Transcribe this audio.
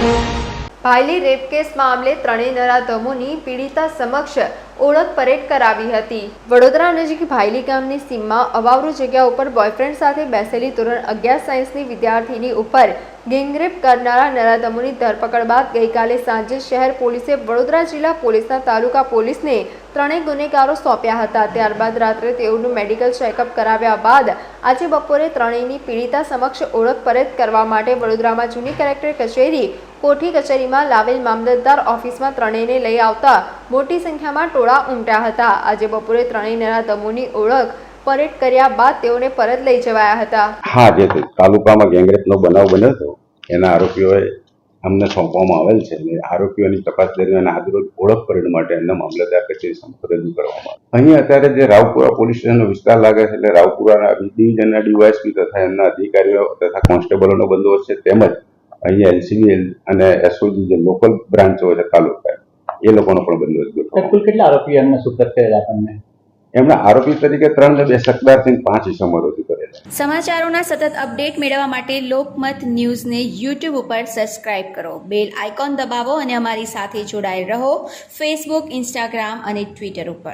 ભાયલી rape case મામલે ત્રણેય નરાધમોની પીડિતા સમક્ષ ઓળખ પરેડ કરાવી હતી. વડોદરા નજીક ભાયલી ગામની સીમમાં અવાવરૂ જગ્યા ઉપર બોયફ્રેન્ડ સાથે બેસેલી ધોરણ અગિયાર સાયન્સની વિદ્યાર્થીની ઉપર ગેંગરેપ કરનારા નરાધમોની ધરપકડ બાદ ગઈકાલે સાંજે શહેર પોલીસે વડોદરા જિલ્લા પોલીસના તાલુકા પોલીસને ત્રણેય ગુનેગારો સોંપ્યા હતા. ત્યારબાદ રાત્રે તેઓનું મેડિકલ ચેકઅપ કરાવ્યા બાદ આજે બપોરે ત્રણેયની પીડિતા સમક્ષ ઓળખ પરેત કરવા માટે વડોદરામાં જૂની કલેક્ટર કચેરી, કોઠી કચેરીમાં લાવેલ મામલતદાર ઓફિસમાં ત્રણેયને લઈ આવતા મોટી સંખ્યામાં ટોળા ઉમટ્યા હતા. આજે બપોરે ત્રણેય નરાધમોની ઓળખ પરેડ કર્યા બાદ તેઓને પરત લઈ જવાયા હતા. હા, જે તાલુકામાં ગેંગરેપનો બનાવ બન્યો હતો, એના આરોપીઓએ અમને સોંપવામાં આવેલ છે. અને આરોપીઓની તપાસ દરમિયાન આજરોજ ઓળખ પરેડ માટે એમને મામલતદાર કચેરી સમક્ષ રજૂ કરવામાં અહીં અત્યારે જે રાવપુરા પોલીસ સ્ટેશનનો વિસ્તાર લાગે છે, એટલે રાવપુરાના ડિવિઝનના ડીવાયએસપી તથા એમના અધિકારીઓ તથા કોન્સ્ટેબલોનો બંદોબસ્ત છે, તેમજ અહીંયા એલસીબી અને એસઓજી જે લોકલ બ્રાન્ચો છે, તાલુકા એ લોકોનો પણ બંદોબસ્ત ગોઠવો કુલ કેટલા આરોપી એમને સુપ્રત કરેલા આપણને? એમના આરોપી તરીકે ત્રણ ને બે સત્તાર થઈને પાંચ ઇસમો રજૂ કરેલા. સમાચારોના સતત અપડેટ મેળવવા માટે લોકમત ન્યૂઝને યુટ્યુબ ઉપર સબસ્ક્રાઇબ કરો. બેલ આઇકોન દબાવો અને અમારી સાથે જોડાયેલ રહો. ફેસબુક ઇન્સ્ટાગ્રામ અને ટ્વિટર ઉપર.